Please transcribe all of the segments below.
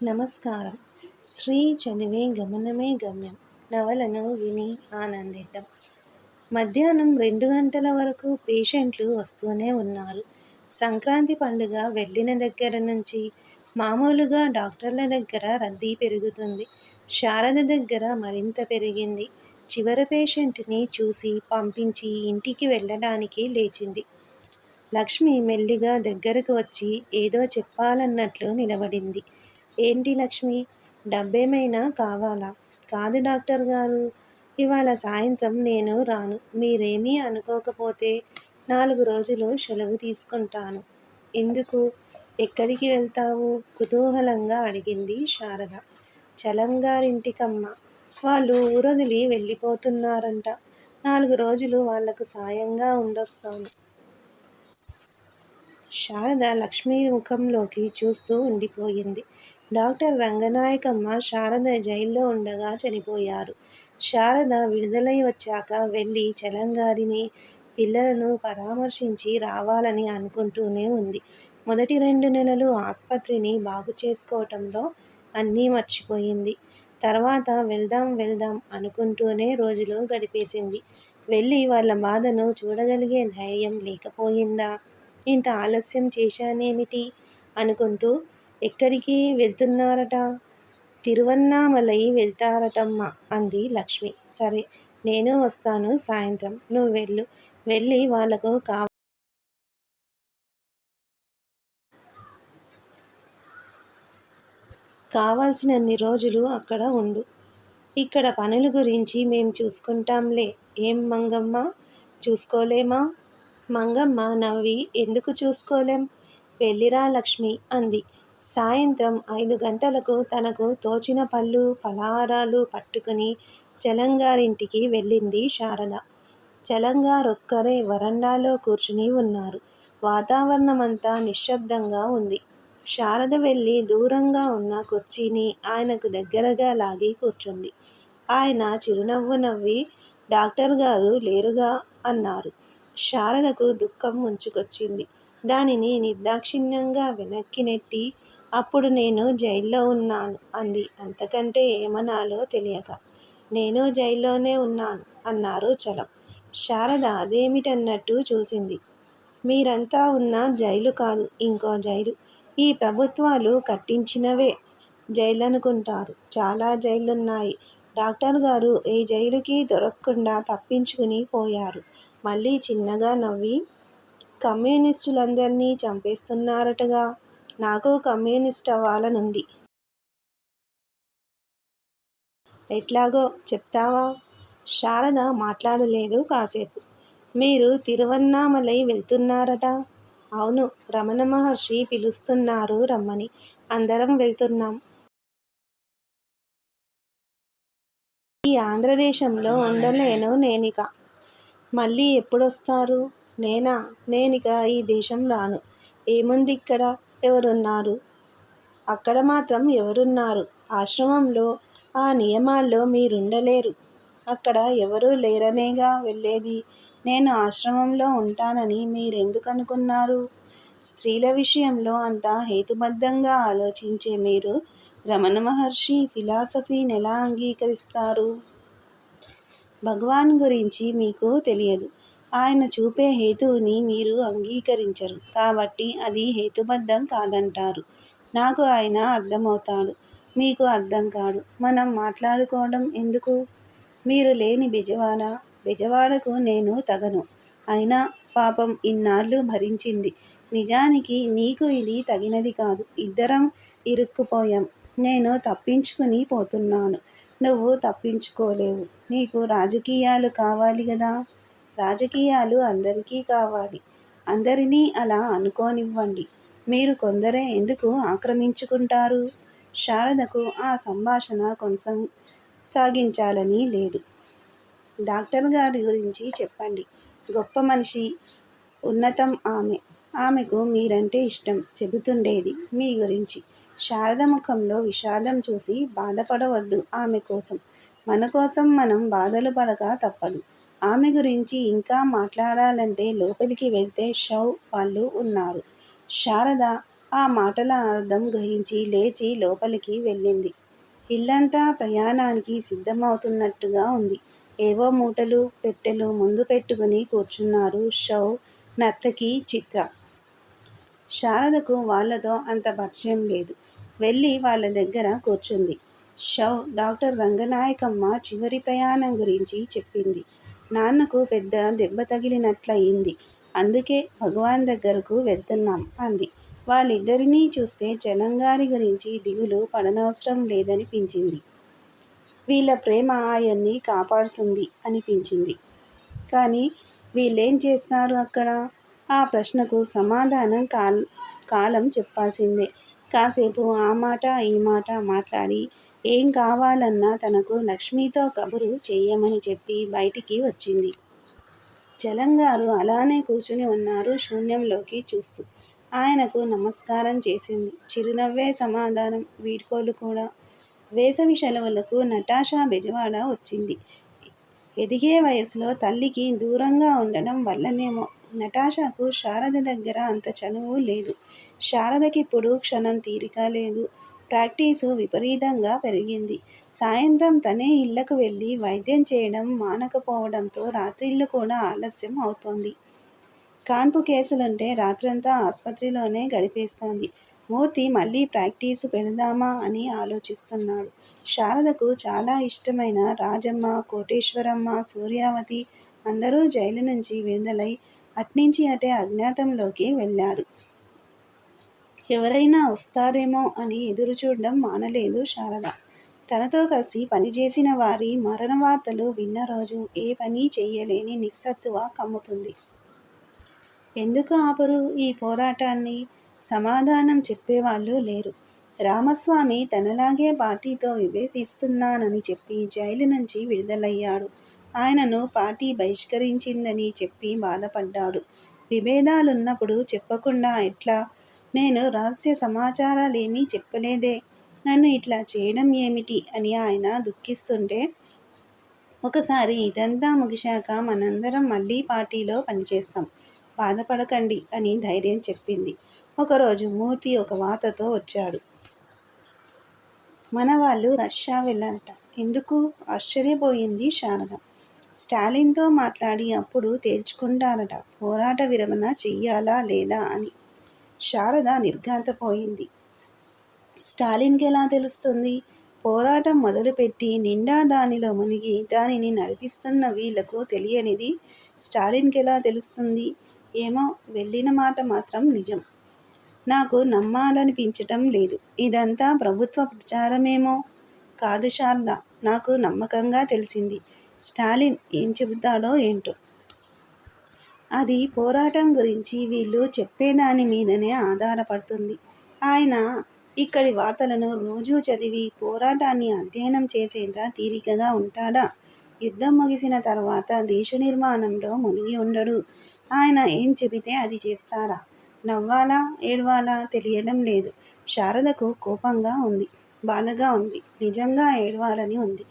నమస్కారం. శ్రీ చదివే గమనమే గమ్యం. నవలను విని ఆనందిద్దాం. మధ్యాహ్నం రెండు గంటల వరకు పేషెంట్లు వస్తూనే ఉన్నారు. సంక్రాంతి పండుగ వెళ్ళిన దగ్గర నుంచి మామూలుగా డాక్టర్ల దగ్గర రద్దీ పెరుగుతుంది. శారద దగ్గర మరింత పెరిగింది. చివరి పేషెంట్ని చూసి పంపించి ఇంటికి వెళ్ళడానికి లేచింది. లక్ష్మి మెల్లిగా దగ్గరకు వచ్చి ఏదో చెప్పాలన్నట్లు నిలబడింది. ఏంటి లక్ష్మి? డబ్బేమైనా కావాలా? కాదు డాక్టర్ గారు. ఇవాళ సాయంత్రం నేను రాను. మీరేమీ అనుకోకపోతే నాలుగు రోజులు సెలవు తీసుకుంటాను. ఎందుకు? ఎక్కడికి వెళ్తావు? కుతూహలంగా అడిగింది శారద. చలంగారింటికమ్మ వాళ్ళు ఊరొదిలి వెళ్ళిపోతున్నారంట. నాలుగు రోజులు వాళ్ళకు సాయంగా ఉండొస్తాను. శారద లక్ష్మీ ముఖంలోకి చూస్తూ ఉండిపోయింది. డాక్టర్ రంగనాయకమ్మ శారద జైల్లో ఉండగా చనిపోయారు. శారద విడుదలై వచ్చాక వెళ్ళి చలంగారిని పిల్లలను పరామర్శించి రావాలని అనుకుంటూనే ఉంది. మొదటి రెండు నెలలు ఆసుపత్రిని బాగు చేసుకోవటంలో అన్నీ మర్చిపోయింది. తర్వాత వెళ్దాం వెళ్దాం అనుకుంటూనే రోజులు గడిపేసింది. వెళ్ళి వాళ్ళ బాధను చూడగలిగే ధైర్యం లేకపోయిందా? ఇంత ఆలస్యం చేశానేమిటి? అనుకుంటూ ఎక్కడికి వెళ్తున్నారట? తిరువన్నామలై వెళ్తారటమ్మా అంది లక్ష్మి. సరే నేను వస్తాను సాయంత్రం. నువ్వు వెళ్ళు. వెళ్ళి వాళ్ళకు కావ కావాల్సినన్ని రోజులు అక్కడ ఉండు. ఇక్కడ పనుల గురించి మేము చూసుకుంటాంలే. ఏం మంగమ్మ? చూసుకోలేమా? మంగమ్మ నవ్వి ఎందుకు చూసుకోలేం? వెళ్ళిరా లక్ష్మి అంది. సాయంత్రం ఐదు గంటలకు తనకు తోచిన పళ్ళు ఫలహారాలు పట్టుకుని చలంగారింటికి వెళ్ళింది శారద. చలంగారొక్కరే వరండాలో కూర్చుని ఉన్నారు. వాతావరణమంతా నిశ్శబ్దంగా ఉంది. శారద వెళ్ళి దూరంగా ఉన్న కుర్చీని ఆయనకు దగ్గరగా లాగి కూర్చుంది. ఆయన చిరునవ్వు నవ్వి డాక్టర్ గారు లేరుగా అన్నారు. శారదకు దుఃఖం ముంచుకొచ్చింది. దానిని నిర్దాక్షిణ్యంగా వెనక్కి నెట్టి అప్పుడు నేను జైల్లో ఉన్నాను అంది. అంతకంటే ఏమనాలో తెలియక. నేను జైల్లోనే ఉన్నాను అన్నారు చలం. శారద అదేమిటన్నట్టు చూసింది. మీరంతా ఉన్న జైలు కాదు ఇంకో జైలు. ఈ ప్రభుత్వాలు కట్టించినవే. జైలు అనుకుంటారు చాలా జైలున్నాయి డాక్టర్ గారు ఏ జైలుకి దొరకకుండా తప్పించుకుని పోయారు. మళ్ళీ చిన్నగా నవ్వి కమ్యూనిస్టులందరినీ చంపేస్తున్నారటగా. నాకు కమ్యూనిస్ట్ అవ్వాలనుంది. ఎట్లాగో చెప్తావా? శారద మాట్లాడలేదు కాసేపు. మీరు తిరువన్నామలై వెళ్తున్నారట? అవును రమణ మహర్షి పిలుస్తున్నారు రమ్మని. అందరం వెళ్తున్నాం. ఈ ఆంధ్రదేశంలో ఉండలేను నేనిక. మళ్ళీ ఎప్పుడొస్తారు? నేనా? నేనిక ఈ దేశం రాను. ఏముంది ఇక్కడ ఎవరున్నారు? అక్కడ మాత్రం ఎవరున్నారు? ఆశ్రమంలో ఆ నియమాల్లో మీరుండలేరు. అక్కడ ఎవరూ లేరనేగా వెళ్ళేది? నేను ఆశ్రమంలో ఉంటానని మీరెందుకు అనుకున్నారు స్త్రీల విషయంలో అంత హేతుబద్ధంగా ఆలోచించే మీరు రమణ మహర్షి ఫిలాసఫీని ఎలా అంగీకరిస్తారు? భగవాన్ గురించి మీకు తెలియదు. ఆయన చూపే హేతువుని మీరు అంగీకరించరు. కాబట్టి అది హేతుబద్ధం కాదంటారు. నాకు ఆయన అర్థమవుతాడు. మీకు అర్థం కాడు మనం మాట్లాడుకోవడం ఎందుకు? మీరు లేని బెజవాడ బెజవాడకు నేను తగను. అయినా పాపం ఇన్నాళ్ళు భరించింది. నిజానికి నీకు ఇది తగినది కాదు. ఇద్దరం ఇరుక్కుపోయాం. నేను తప్పించుకుని పోతున్నాను. నువ్వు తప్పించుకోలేవు. నీకు రాజకీయాలు కావాలి కదా రాజకీయాలు అందరికీ కావాలి. అందరినీ అలా అనుకోనివ్వండి. మీరు కొందరే ఎందుకు ఆక్రమించుకుంటారు? శారదకు ఆ సంభాషణ కొనసాగించాలని సాగించాలని లేదు. డాక్టర్ గారి గురించి చెప్పండి. గొప్ప మనిషి ఉన్నతం ఆమె. ఆమెకు మీరంటే ఇష్టం. చెబుతుండేది మీ గురించి. శారద ముఖంలో విషాదం చూసి బాధపడవద్దు ఆమె కోసం. మన కోసం మనం బాధలు పడక తప్పదు. ఆమె గురించి ఇంకా మాట్లాడాలంటే లోపలికి వెళ్తే షౌ వాళ్ళు ఉన్నారు శారద ఆ మాటల అర్థం గ్రహించి లేచి లోపలికి వెళ్ళింది. ఇల్లంతా ప్రయాణానికి సిద్ధమవుతున్నట్టుగా ఉంది. ఏవో మూటలు, పెట్టెలు ముందు పెట్టుకుని కూర్చున్నారు షౌ నర్తకి, చిత్ర. శారదకు వాళ్ళతో అంత పరిచయం లేదు. వెళ్ళి వాళ్ళ దగ్గర కూర్చుంది. షౌ డాక్టర్ రంగనాయకమ్మ చివరి ప్రయాణం గురించి చెప్పింది. నాన్నకు పెద్ద దెబ్బ తగిలినట్లయింది. అందుకే భగవాన్ దగ్గరకు వెళ్తున్నాం అంది. వాళ్ళిద్దరినీ చూస్తే జనంగారి గురించి దిగులు పడనవసరం లేదనిపించింది. వీళ్ళ ప్రేమ ఆయన్ని కాపాడుతుంది అనిపించింది. కానీ వీళ్ళేం చేస్తారు అక్కడ? ఆ ప్రశ్నకు సమాధానం కాలం చెప్పాల్సిందే. కాసేపు ఆ మాట ఈ మాట మాట్లాడి ఏం కావాలన్నా తనకు లక్ష్మితో కబురు చెయ్యమని చెప్పి బయటికి వచ్చింది. చలంగారు అలానే కూర్చుని ఉన్నారు శూన్యంలోకి చూస్తూ. ఆయనకు నమస్కారం చేసింది. చిరునవ్వే సమాధానం. వీడ్కోలు కూడా. వేసవి సెలవులకు నటాషా బెజవాడ వచ్చింది. ఎదిగే వయసులో తల్లికి దూరంగా ఉండడం వల్లనేమో నటాషాకు శారద దగ్గర అంత చనువు లేదు. శారదకిప్పుడు క్షణం తీరిక లేదు. ప్రాక్టీసు విపరీతంగా పెరిగింది. సాయంత్రం తనే ఇళ్ళకు వెళ్ళి వైద్యం చేయడం మానకపోవడంతో రాత్రిళ్ళు కూడా ఆలస్యం అవుతోంది. కాన్పు కేసులుంటే రాత్రంతా ఆసుపత్రిలోనే గడిపేస్తోంది. మూర్తి మళ్ళీ ప్రాక్టీసు పెడదామా అని ఆలోచిస్తున్నాడు. శారదకు చాలా ఇష్టమైన రాజమ్మ, కోటేశ్వరమ్మ, సూర్యావతి అందరూ జైలు నుంచి విడుదలై అట్నించి అటే అజ్ఞాతంలోకి వెళ్ళారు. ఎవరైనా వస్తారేమో అని ఎదురు చూడడం మానలేదు శారద. తనతో కలిసి పనిచేసిన వారి మరణ వార్తలు విన్న రోజు ఏ పని చేయలేని నిస్సత్తువ కమ్ముతుంది. ఎందుకు ఆపరు ఈ పోరాటాన్ని? సమాధానం చెప్పేవాళ్ళు లేరు. రామస్వామి తనలాగే పార్టీతో విభేదిస్తున్నానని చెప్పి జైలు నుంచి విడుదలయ్యాడు. ఆయనను పార్టీ బహిష్కరించిందని చెప్పి బాధపడ్డాడు. విభేదాలున్నప్పుడు చెప్పకుండా ఎట్లా? నేను రహస్య సమాచారాలేమీ చెప్పలేదే? నన్ను ఇట్లా చేయడం ఏమిటి? అని ఆయన దుఃఖిస్తుంటే ఒకసారి ఇదంతా ముగిశాక మనందరం మళ్ళీ పార్టీలో పనిచేస్తాం. బాధపడకండి అని ధైర్యం చెప్పింది. ఒకరోజు మూర్తి ఒక వార్తతో వచ్చాడు. మన వాళ్ళు రష్యా వెళ్ళారట. ఎందుకు? ఆశ్చర్యపోయింది శారద. స్టాలిన్తో మాట్లాడి అప్పుడు తేల్చుకుంటారట పోరాట విరమణ చెయ్యాలా లేదా అని. శారద నిర్ఘాంతపోయింది. స్టాలిన్కి ఎలా తెలుస్తుంది? పోరాటం మొదలుపెట్టి నిండా దానిలో మునిగి దానిని నడిపిస్తున్న వీళ్ళకు తెలియనిది స్టాలిన్కి ఎలా తెలుస్తుంది? ఏమో వెళ్ళిన మాట మాత్రం నిజం. నాకు నమ్మాలనిపించటం లేదు. ఇదంతా ప్రభుత్వ ప్రచారమేమో? కాదు శారద నాకు నమ్మకంగా తెలిసింది. స్టాలిన్ ఏం చెబుతాడో ఏంటో? అది పోరాటం గురించి వీళ్ళు చెప్పేదాని మీదనే ఆధారపడుతుంది. ఆయన ఇక్కడి వార్తలను రోజూ చదివి పోరాటాన్ని అధ్యయనం చేసేంత తీరికగా ఉంటాడా యుద్ధం ముగిసిన తర్వాత దేశ నిర్మాణంలో మునిగి ఉండడు ఆయన ఏం చెబితే అది చేస్తారా? నవ్వాలా? ఏడవాలా తెలియడం లేదు. శారదకు కోపంగా ఉంది బాధగా ఉంది నిజంగా ఏడవాలని ఉంది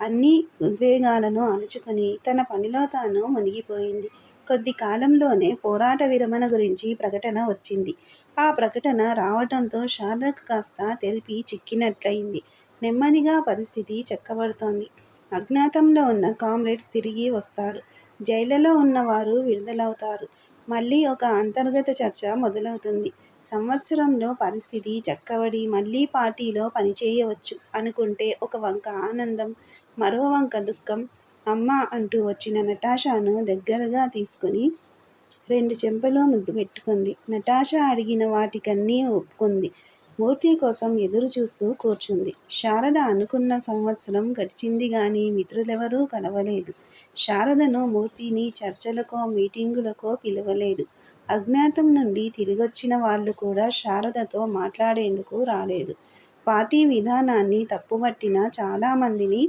అన్ని ఉద్వేగాలను అణుచుకుని తన పనిలో తాను మునిగిపోయింది. కొద్ది కాలంలోనే పోరాట విరమణ గురించి ప్రకటన వచ్చింది. ఆ ప్రకటన రావటంతో శారదకు కాస్త తెలిపి చిక్కినట్లయింది. నెమ్మదిగా పరిస్థితి చక్కబడుతోంది. అజ్ఞాతంలో ఉన్న కామ్రేడ్స్ తిరిగి వస్తారు. జైళ్ళలో ఉన్నవారు విడుదలవుతారు. మళ్ళీ ఒక అంతర్గత చర్చ మొదలవుతుంది. సంవత్సరంలో పరిస్థితి చక్కబడి మళ్ళీ పార్టీలో పనిచేయవచ్చు అనుకుంటే ఒక వంక ఆనందం, మరో వంక దుఃఖం. అమ్మ అంటూ వచ్చిన నటాషాను దగ్గరగా తీసుకుని రెండు చెంపలు ముద్దు పెట్టుకుంది. నటాషా అడిగిన వాటికన్నీ ఒప్పుకుంది. మూర్తి కోసం ఎదురుచూస్తూ కూర్చుంది. శారద అనుకున్న సంవత్సరం గడిచింది కానీ మిత్రులెవరూ కలవలేదు. శారదను మూర్తిని చర్చలకో మీటింగులకో పిలవలేదు. అజ్ఞాతం నుండి తిరిగొచ్చిన వాళ్ళు కూడా శారదతో మాట్లాడేందుకు రాలేదు. పార్టీ విధానాన్ని తప్పుబట్టిన చాలామందిని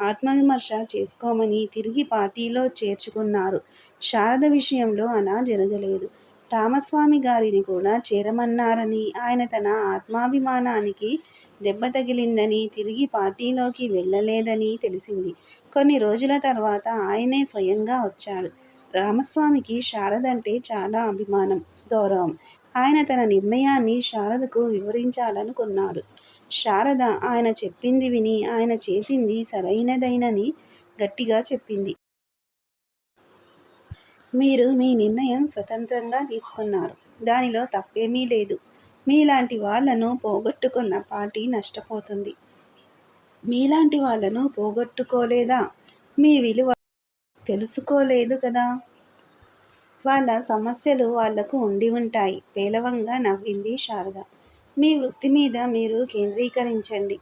ఆత్మవిమర్శ చేసుకోమని తిరిగి పార్టీలో చేర్చుకున్నారు. శారద విషయంలో అలా జరగలేదు. రామస్వామి గారిని కూడా చేరమన్నారని, ఆయన తన ఆత్మాభిమానానికి దెబ్బ తగిలిందని తిరిగి పార్టీలోకి వెళ్ళలేదని తెలిసింది. కొన్ని రోజుల తర్వాత ఆయనే స్వయంగా వచ్చాడు. రామస్వామికి శారద అంటే చాలా అభిమానం, గౌరవం. ఆయన తన నిర్ణయాన్ని శారదకు వివరించాలనుకున్నాడు. శారద ఆయన చెప్పింది విని ఆయన చేసింది సరైనదైనని గట్టిగా చెప్పింది. మీరు మీ నిర్ణయం స్వతంత్రంగా తీసుకున్నారు. దానిలో తప్పేమీ లేదు. మీలాంటి వాళ్ళను పోగొట్టుకున్న పార్టీ నష్టపోతుంది. మీలాంటి వాళ్ళను పోగొట్టుకోలేదా? మీ విలువ తెలుసుకోలేదు కదా? వాళ్ళ సమస్యలు వాళ్ళకు ఉండి ఉంటాయి పేలవంగా నవ్వింది శారద. మీ వృత్తి మీద మీరు కేంద్రీకరించండి.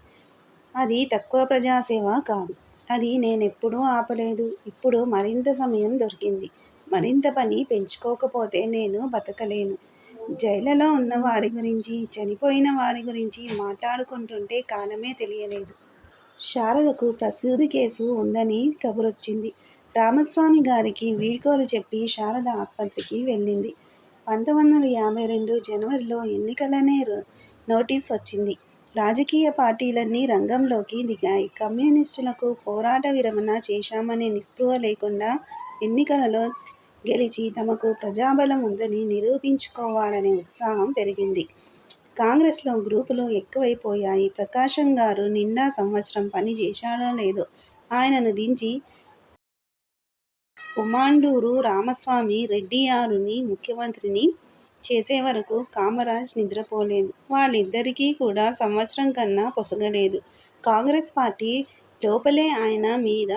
అది తక్కువ ప్రజాసేవ కాదు. అది నేనెప్పుడూ ఆపలేదు. ఇప్పుడు మరింత సమయం దొరికింది. మరింత పని పెంచుకోకపోతే నేను బతకలేను. జైలలో ఉన్న వారి గురించి, చనిపోయిన వారి గురించి మాట్లాడుకుంటుంటే కాలమే తెలియలేదు. శారదకు ప్రసూది కేసు ఉందని కబురొచ్చింది. రామస్వామి గారికి వీడ్కోలు చెప్పి శారద ఆస్పత్రికి వెళ్ళింది. పంతొమ్మిది వందల యాభై రెండు జనవరిలో ఎన్నికలనే నోటీస్ వచ్చింది. రాజకీయ పార్టీలన్నీ రంగంలోకి దిగాయి. కమ్యూనిస్టులకు పోరాట విరమణ చేశామనే నిస్పృహ లేకుండా ఎన్నికలలో గెలిచి తమకు ప్రజాబలం ఉందని నిరూపించుకోవాలనే ఉత్సాహం పెరిగింది. కాంగ్రెస్లో గ్రూపులు ఎక్కువైపోయాయి. ప్రకాశం గారు నిండా సంవత్సరం పని చేశాడో లేదో ఆయనను దించి ఉమాండూరు రామస్వామి రెడ్డియారుని ముఖ్యమంత్రిని చేసేవరకు కామరాజ్ నిద్రపోలేదు. వాళ్ళిద్దరికీ కూడా సంవత్సరం కన్నా పొసగలేదు. కాంగ్రెస్ పార్టీ లోపలే ఆయన మీద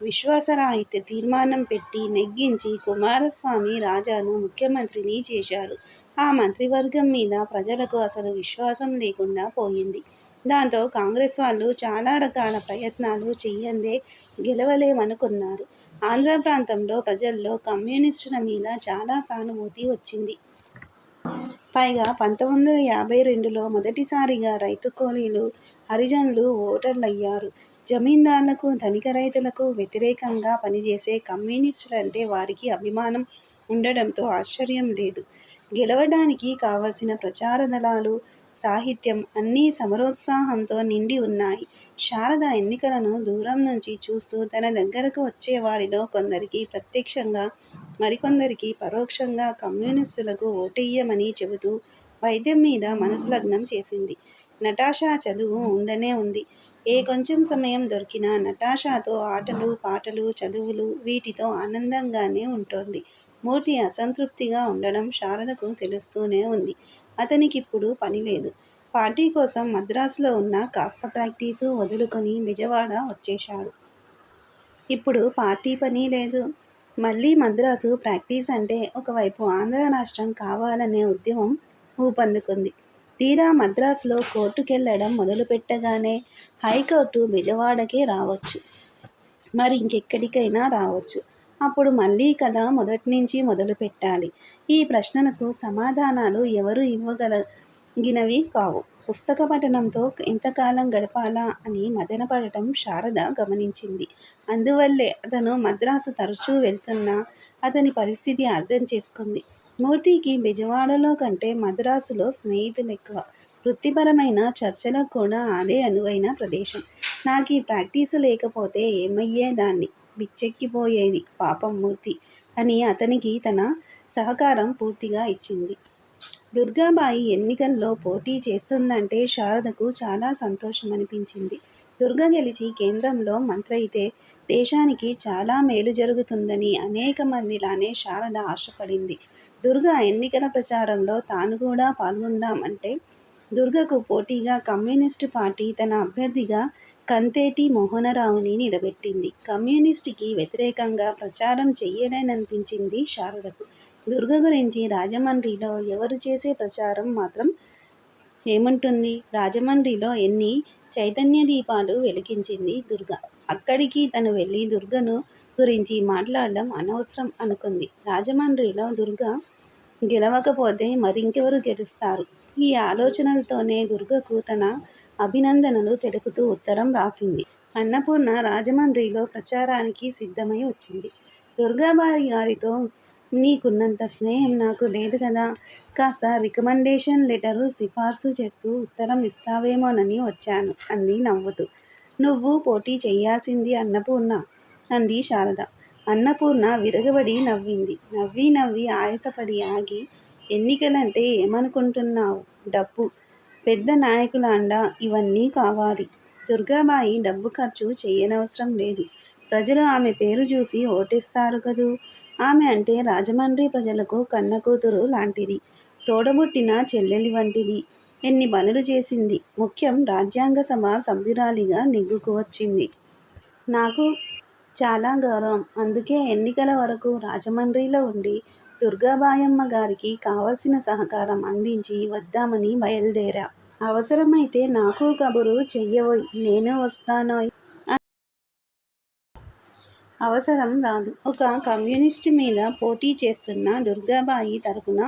విశ్వాసరాహిత్య తీర్మానం పెట్టి నెగ్గించి కుమారస్వామి రాజాను ముఖ్యమంత్రిని చేశారు. ఆ మంత్రివర్గం మీద ప్రజలకు అసలు విశ్వాసం లేకుండా పోయింది. దాంతో కాంగ్రెస్ వాళ్ళు చాలా రకాల ప్రయత్నాలు చెయ్యందే గెలవలేమనుకున్నారు. ఆంధ్ర ప్రాంతంలో ప్రజల్లో కమ్యూనిస్టుల మీద చాలా సానుభూతి వచ్చింది. పైగా పంతొమ్మిది వందల యాభై రెండులో మొదటిసారిగా రైతు కూలీలు, హరిజనులు ఓటర్లయ్యారు. జమీందారులకు ధనిక రైతులకు వ్యతిరేకంగా పనిచేసే కమ్యూనిస్టులంటే వారికి అభిమానం ఉండడంతో ఆశ్చర్యం లేదు. గెలవడానికి కావలసిన ప్రచార దళాలు, సాహిత్యం అన్నీ సమరోత్సాహంతో నిండి ఉన్నాయి. శారద ఎన్నికలను దూరం నుంచి చూస్తూ తన దగ్గరకు వచ్చే వారిలో కొందరికి ప్రత్యక్షంగా, మరికొందరికి పరోక్షంగా కమ్యూనిస్టులకు ఓటెయ్యమని చెబుతూ వైద్యం మీద మనసు లగ్నం చేసింది. నటాషా చదువు ఉండనే ఉంది. ఏ కొంచెం సమయం దొరికినా నటాషాతో ఆటలు, పాటలు, చదువులు వీటితో ఆనందంగానే ఉంటుంది మూర్తి అసంతృప్తిగా ఉండడం శారదకు తెలుస్తూనే ఉంది. అతనికిప్పుడు పనిలేదు. పార్టీ కోసం మద్రాసులో ఉన్న కాస్త ప్రాక్టీసు వదులుకొని విజయవాడ వచ్చేశాడు. ఇప్పుడు పార్టీ పని లేదు. మళ్ళీ మద్రాసు ప్రాక్టీస్ అంటే ఒకవైపు ఆంధ్ర రాష్ట్రం కావాలనే ఉద్యమం ఊపందుకుంది. తీరా మద్రాసులో కోర్టుకెళ్ళడం మొదలుపెట్టగానే హైకోర్టు భీజవాడకే రావచ్చు మరి ఇంకెక్కడికైనా రావచ్చు అప్పుడు మళ్ళీ కథ మొదట్నించి మొదలుపెట్టాలి. ఈ ప్రశ్నలకు సమాధానాలు ఎవరూ ఇవ్వగలిగినవి కావు. పుస్తక పఠనంతో ఎంతకాలం గడపాలా అని మథనపడటం శారద గమనించింది. అందువల్లే అతను మద్రాసు తరచూ వెళ్తున్నా అతని పరిస్థితి అర్థం చేసుకుంది. మూర్తికి బెజవాడలో కంటే మద్రాసులో స్నేహితులు ఎక్కువ వృత్తిపరమైన చర్చలకు కూడా అదే అనువైన ప్రదేశం. నాకు ఈ ప్రాక్టీసు లేకపోతే ఏమయ్యేదాన్ని బిచ్చెక్కిపోయేది పాపం మూర్తి అని అతనికి తన సహకారం పూర్తిగా ఇచ్చింది. దుర్గాబాయి ఎన్నికల్లో పోటీ చేస్తుందంటే శారదకు చాలా సంతోషమనిపించింది. దుర్గ గెలిచి కేంద్రంలో మంత్రైతే దేశానికి చాలా మేలు జరుగుతుందని అనేకమందిలానే శారద ఆశపడింది. దుర్గ ఎన్నికల ప్రచారంలో తాను కూడా పాల్గొందామంటే దుర్గకు పోటీగా కమ్యూనిస్టు పార్టీ తన అభ్యర్థిగా కంతేటి మోహనరావుని నిలబెట్టింది. కమ్యూనిస్టుకి వ్యతిరేకంగా ప్రచారం చెయ్యలేననిపించింది శారదకు. దుర్గ గురించి రాజమండ్రిలో ఎవరు చేసే ప్రచారం మాత్రం ఏముంటుంది? రాజమండ్రిలో ఎన్ని చైతన్య దీపాలు వెలిగించింది దుర్గ. అక్కడికి తను వెళ్ళి దుర్గను గురించి మాట్లాడడం అనవసరం అనుకుంది. రాజమండ్రిలో దుర్గ గెలవకపోతే మరింకెవరు గెలుస్తారు? ఈ ఆలోచనలతోనే దుర్గకు తన అభినందనలు తెలుపుతూ ఉత్తరం రాసింది. అన్నపూర్ణ రాజమండ్రిలో ప్రచారానికి సిద్ధమై వచ్చింది. దుర్గాబాయిగారితో నీకున్నంత స్నేహం నాకు లేదు కదా! కాస్త రికమెండేషన్ లెటరు సిఫార్సు చేస్తూ ఉత్తరం ఇస్తావేమోనని వచ్చాను అంది నవ్వుతూ. నువ్వు పోటీ చేయాల్సింది అన్నపూర్ణ అంది శారద. అన్నపూర్ణ విరగబడి నవ్వింది. నవ్వి నవ్వి ఆయాసపడి ఆగి ఎన్నికలంటే ఏమనుకుంటున్నావు డబ్బు పెద్ద నాయకుల అండ ఇవన్నీ కావాలి. దుర్గాబాయి డబ్బు ఖర్చు చేయనవసరం లేదు. ప్రజలు ఆమె పేరు చూసి ఓటేస్తారు కదూ? ఆమె అంటే రాజమండ్రి ప్రజలకు కన్న కూతురు లాంటిది. తోడబుట్టిన చెల్లెలి వంటిది. ఎన్ని పనులు చేసింది? ముఖ్యం రాజ్యాంగ సభ సభ్యురాలిగా నిగ్గుకు వచ్చింది. నాకు చాలా గౌరవం. అందుకే ఎన్నికల వరకు రాజమండ్రిలో ఉండి దుర్గాబాయమ్మ గారికి కావలసిన సహకారం అందించి వద్దామని బయలుదేరా. అవసరమైతే నాకు కబురు చెయ్యవోయ్ నేను వస్తానోయ్. అవసరం రాదు. ఒక కమ్యూనిస్టు మీద పోటీ చేస్తున్న దుర్గాబాయి తరపున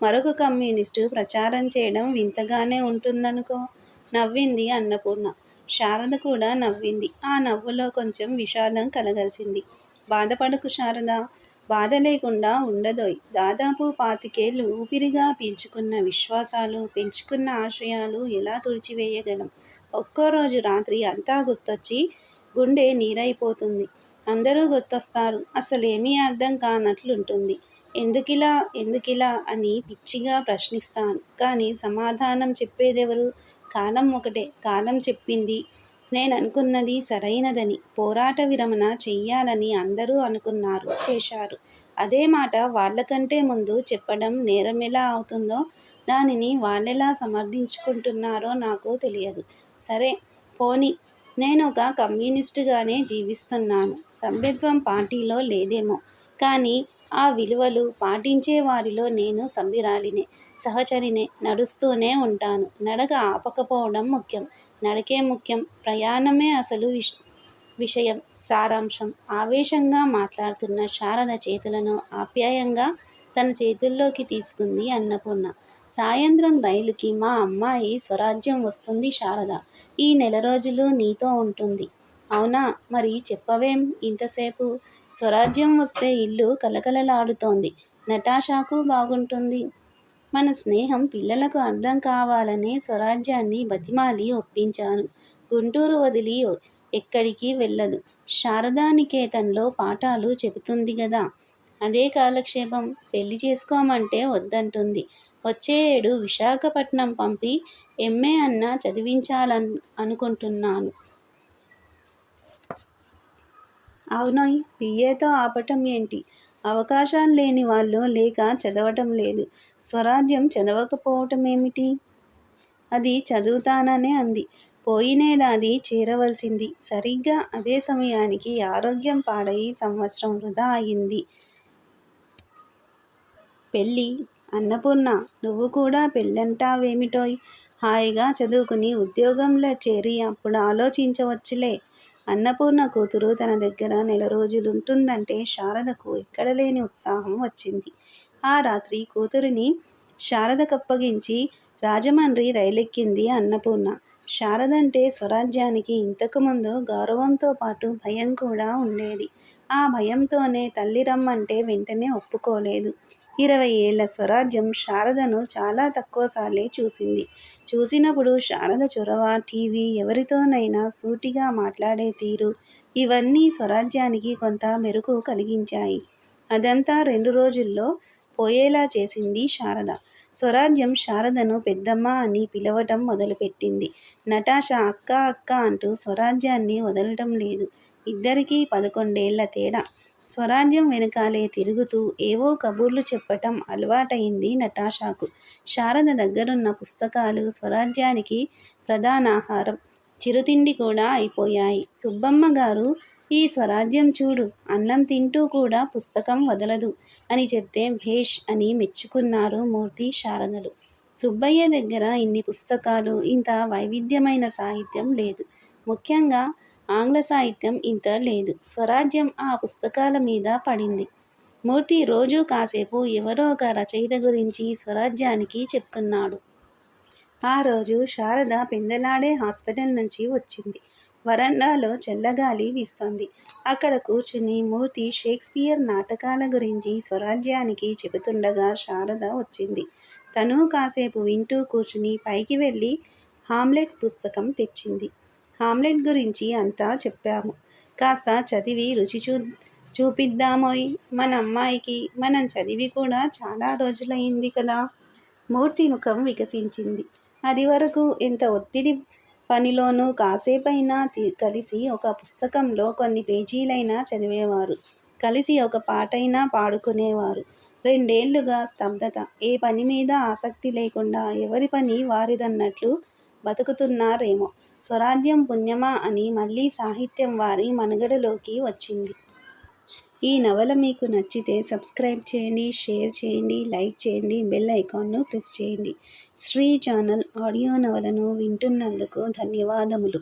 మరొక కమ్యూనిస్టు ప్రచారం చేయడం వింతగానే ఉంటుందనుకో నవ్వింది అన్నపూర్ణ. శారద కూడా నవ్వింది. ఆ నవ్వులో కొంచెం విషాదం కలగలిసింది. బాధపడకు శారద బాధ లేకుండా ఉండదోయ్. దాదాపు పాతికేళ్ళు ఊపిరిగా పీల్చుకున్న విశ్వాసాలు పెంచుకున్న ఆశయాలు ఎలా తుడిచివేయగలం? ఒక్కో రోజు రాత్రి అంతా గుర్తొచ్చి గుండె నీరైపోతుంది. అందరూ గుర్తొస్తారు అసలేమీ అర్థం కానట్లుంటుంది. ఎందుకిలా ఎందుకిలా అని పిచ్చిగా ప్రశ్నిస్తాను. కానీ సమాధానం చెప్పేదెవరు? కాలం ఒకటే. కాలం చెప్పింది నేను అనుకున్నది సరైనదని పోరాట విరమణ చెయ్యాలని అందరూ అనుకున్నారు చేశారు. అదే మాట వాళ్ళకంటే ముందు చెప్పడం నేరం ఎలా అవుతుందో దానిని వాళ్ళెలా సమర్థించుకుంటున్నారో నాకు తెలియదు. సరే పోనీ. నేను ఒక కమ్యూనిస్టుగానే జీవిస్తున్నాను. సభ్యత్వం పార్టీలో లేదేమో. కానీ ఆ విలువలు పాటించే వారిలో నేను సభ్యురాలినే సహచరినే నడుస్తూనే ఉంటాను. నడక ఆపకపోవడం ముఖ్యం. నడకే ముఖ్యం. ప్రయాణమే అసలు విష్ విషయం. సారాంశం. ఆవేశంగా మాట్లాడుతున్న శారద చేతులను ఆప్యాయంగా తన చేతుల్లోకి తీసుకుంది అన్నపూర్ణ. సాయంత్రం రైలుకి మా అమ్మాయి స్వరాజ్యం వస్తుంది శారద. ఈ నెల రోజులు నీతో ఉంటుంది. అవునా? మరి చెప్పవేం ఇంతసేపు? స్వరాజ్యం వస్తే ఇల్లు కలకలలాడుతోంది నటాషాకు బాగుంటుంది. మన స్నేహం పిల్లలకు అర్థం కావాలనే స్వరాజ్యాన్ని బతిమాలి ఒప్పించాను. గుంటూరు వదిలి ఎక్కడికి వెళ్ళదు. శారదానికేతన్లో పాఠాలు చెబుతుంది కదా అదే కాలక్షేపం. పెళ్ళి చేసుకోమంటే వద్దంటుంది. వచ్చే ఏడు విశాఖపట్నం పంపి ఎంఏ అన్న చదివించాలను అనుకుంటున్నాను. అవునోయ్ బిఏతో ఆపటం ఏంటి? అవకాశాలు లేని వాళ్ళు లేక చదవటం లేదు. స్వరాజ్యం చదవకపోవటం ఏమిటి అది చదువుతాననే అంది. పోయినేడాది చేరవలసింది. సరిగ్గా అదే సమయానికి ఆరోగ్యం పాడై సంవత్సరం వృధా అయింది. పెళ్ళి? అన్నపూర్ణ నువ్వు కూడా పెళ్ళంటావేమిటోయ్? హాయిగా చదువుకుని ఉద్యోగంలో చేరి అప్పుడు ఆలోచించవచ్చులే. అన్నపూర్ణ కూతురు తన దగ్గర నెల రోజులుంటుందంటే శారదకు ఎక్కడ లేని ఉత్సాహం వచ్చింది. ఆ రాత్రి కూతురిని శారద కప్పగించి రాజమండ్రి రైలెక్కింది అన్నపూర్ణ. శారదంటే స్వరాజ్యానికి ఇంతకుముందు గౌరవంతో పాటు భయం కూడా ఉండేది. ఆ భయంతోనే తల్లి రమ్మంటే వెంటనే ఒప్పుకోలేదు. ఇరవై ఏళ్ళ స్వరాజ్యం శారదను చాలా తక్కువసార్లే చూసింది. చూసినప్పుడు శారద చొరవ టీవీ ఎవరితోనైనా సూటిగా మాట్లాడే తీరు ఇవన్నీ స్వరాజ్యానికి కొంత మెరుగు కలిగించాయి. అదంతా రెండు రోజుల్లో పోయేలా చేసింది శారద. స్వరాజ్యం శారదను పెద్దమ్మ అని పిలవటం మొదలుపెట్టింది. నటాష అక్క అక్క అంటూ స్వరాజ్యాన్ని వదలటం లేదు. ఇద్దరికీ పదకొండేళ్ళ తేడా. స్వరాజ్యం వెనకాలే తిరుగుతూ ఏవో కబుర్లు చెప్పటం అలవాటైంది నటాషాకు. శారద దగ్గరున్న పుస్తకాలు స్వరాజ్యానికి ప్రధానాహారం చిరుతిండి కూడా అయిపోయాయి. సుబ్బమ్మ గారు ఈ స్వరాజ్యం చూడు అన్నం తింటూ కూడా పుస్తకం వదలదు అని చెప్తే భేష్ అని మెచ్చుకున్నారు మూర్తి శారదలు. సుబ్బయ్య దగ్గర ఇన్ని పుస్తకాలు ఇంత వైవిధ్యమైన సాహిత్యం లేదు. ముఖ్యంగా ఆంగ్ల సాహిత్యం ఇంత లేదు. స్వరాజ్యం ఆ పుస్తకాల మీద పడింది. మూర్తి రోజు కాసేపు ఎవరో ఒక రచయిత గురించి స్వరాజ్యానికి చెప్తున్నాడు. ఆ రోజు శారద పెందలాడే హాస్పిటల్ నుంచి వచ్చింది. వరండాలో చల్లగాలి వీస్తోంది. అక్కడ కూర్చుని మూర్తి షేక్స్పియర్ నాటకాల గురించి స్వరాజ్యానికి చెబుతుండగా శారద వచ్చింది. తను కాసేపు వింటూ కూర్చుని పైకి వెళ్ళి హామ్లెట్ పుస్తకం తెచ్చింది. హామ్లెట్ గురించి అంతా చెప్పాము. కాస్త చదివి రుచి చూ చూపిద్దామోయ్. మన అమ్మాయికి మనం చదివి కూడా చాలా రోజులైంది కదా. మూర్తి ముఖం వికసించింది. అది వరకు ఎంత ఒత్తిడి పనిలోనూ కాసేపైనా కలిసి ఒక పుస్తకంలో కొన్ని పేజీలైనా చదివేవారు. కలిసి ఒక పాటైనా పాడుకునేవారు. రెండేళ్ళుగా స్తబ్దత. ఏ పని మీద ఆసక్తి లేకుండా ఎవరి పని వారిదన్నట్లు బతుకుతున్నారేమో. స్వరాజ్యం పుణ్యమా అని మళ్ళీ సాహిత్యం వారి మనుగడలోకి వచ్చింది. ఈ నవల మీకు నచ్చితే సబ్స్క్రైబ్ చేయండి షేర్ చేయండి లైక్ చేయండి బెల్ ఐకాన్ను ప్రెస్ చేయండి. శ్రీ ఛానల్ ఆడియో నవలను వింటున్నందుకు ధన్యవాదములు.